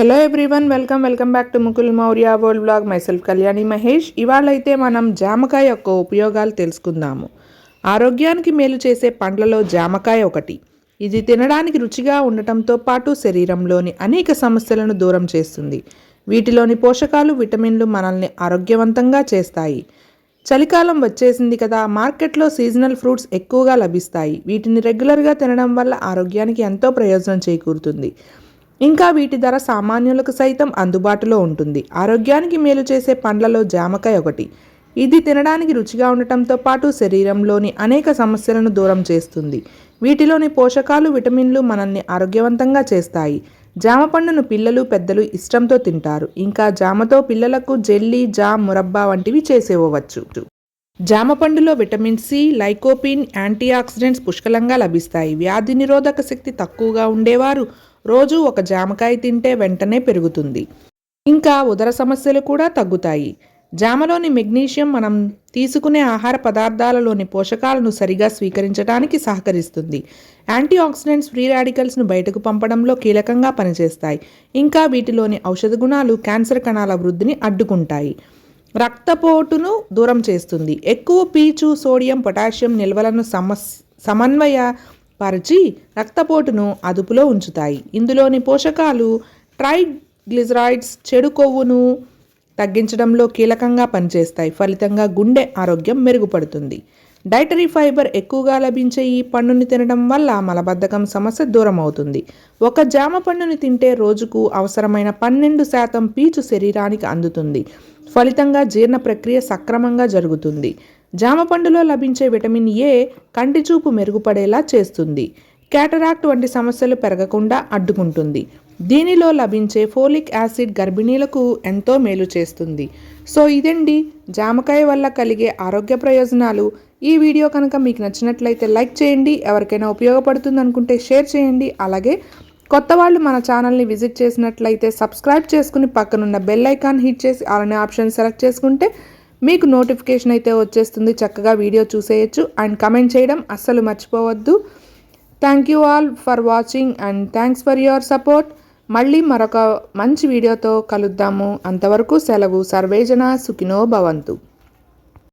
Hello everyone welcome welcome back to Mukul Maurya world blog myself Kalyani Mahesh ఇవాళైతే మనం జామకాయ యొక్క ఉపయోగాలు తెలుసుకుందాము. ఆరోగ్యానికి మేలు చేసే పండ్లలో జామకాయ ఒకటి. ఇది తినడానికి రుచిగా ఉండటంతో పాటు శరీరంలోని అనేక సమస్యలను దూరం చేస్తుంది. వీటిలోని పోషకాలు విటమిన్లు మనల్ని ఆరోగ్యవంతంగా చేస్తాయి. చలికాలం వచ్చేసింది కదా మార్కెట్లో సీజనల్ ఫ్రూట్స్ ఎక్కువగా లభిస్తాయి. వీటిని రెగ్యులర్గా తినడం వల్ల ఆరోగ్యానికి ఎంతో ప్రయోజనం చేకూరుతుంది. ఇంకా వీటి ధర సామాన్యులకు సైతం అందుబాటులో ఉంటుంది. ఆరోగ్యానికి మేలు చేసే పండ్లలో జామకాయ ఒకటి. ఇది తినడానికి రుచిగా ఉండటంతో పాటు శరీరంలోని అనేక సమస్యలను దూరం చేస్తుంది. వీటిలోని పోషకాలు విటమిన్లు మనల్ని ఆరోగ్యవంతంగా చేస్తాయి. జామ పండును పిల్లలు పెద్దలు ఇష్టంతో తింటారు. ఇంకా జామతో పిల్లలకు జెల్లీ జామ్ మురబ్బా వంటివి చేసేవచ్చు జామ పండులో vitamin C lycopene antioxidants పుష్కలంగా లభిస్తాయి. వ్యాధి నిరోధక శక్తి తక్కువగా ఉండేవారు. రోజు ఒక జామకాయ తింటే వెంటనే పెరుగుతుంది. ఇంకా ఉదర సమస్యలు కూడా తగ్గుతాయి. జామలోని మెగ్నీషియం మనం తీసుకునే ఆహార పదార్థాలలోని పోషకాలను సరిగా స్వీకరించడానికి సహకరిస్తుంది. యాంటీ ఆక్సిడెంట్స్ ఫ్రీ రాడికల్స్ను బయటకు పంపడంలో కీలకంగా పనిచేస్తాయి. ఇంకా వీటిలోని ఔషధ గుణాలు క్యాన్సర్ కణాల వృద్ధిని అడ్డుకుంటాయి. రక్తపోటును దూరం చేస్తుంది. ఎక్కువ పీచు సోడియం పొటాషియం నిల్వలను సమస్ సమన్వయ పరిచి రక్తపోటును అదుపులో ఉంచుతాయి. ఇందులోని పోషకాలు ట్రైగ్లిజరాయిడ్స్ చెడు కొవ్వును తగ్గించడంలో కీలకంగా పనిచేస్తాయి. ఫలితంగా గుండె ఆరోగ్యం మెరుగుపడుతుంది. డైటరీ ఫైబర్ ఎక్కువగా లభించే ఈ పండుని తినడం వల్ల మలబద్ధకం సమస్య దూరం అవుతుంది ఒక జామ పండుని తింటే రోజుకు అవసరమైన పన్నెండు శాతం పీచు శరీరానికి అందుతుంది. ఫలితంగా జీర్ణ ప్రక్రియ సక్రమంగా జరుగుతుంది. జామ పండులో లభించే విటమిన్ ఏ కంటి చూపు మెరుగుపడేలా చేస్తుంది. క్యాటరాక్ట్ వంటి సమస్యలు పెరగకుండా అడ్డుకుంటుంది. దీనిలో లభించే ఫోలిక్ యాసిడ్ గర్భిణీలకు ఎంతో మేలు చేస్తుంది. సో ఇదండి. జామకాయ వల్ల కలిగే ఆరోగ్య ప్రయోజనాలు. ఈ వీడియో కనుక మీకు నచ్చినట్లయితే లైక్ చేయండి. ఎవరికైనా ఉపయోగపడుతుంది అనుకుంటే షేర్ చేయండి. అలాగే కొత్త వాళ్ళు మన ఛానల్ని విజిట్ చేసినట్లయితే సబ్స్క్రైబ్ చేసుకుని పక్కనున్న బెల్ ఐకాన్ హిట్ చేసి అలానే ఆప్షన్ సెలెక్ట్ చేసుకుంటే మీకు నోటిఫికేషన్ అయితే వచ్చేస్తుంది. చక్కగా వీడియో చూసేయచ్చు. అండ్ కమెంట్ చేయడం అస్సలు మర్చిపోవద్దు. Thank you all for watching and thanks for your support మళ్ళీ మరొక మంచి వీడియోతో కలుద్దాము. అంతవరకు సెలవు. సర్వేజన సుఖినో భవంతు.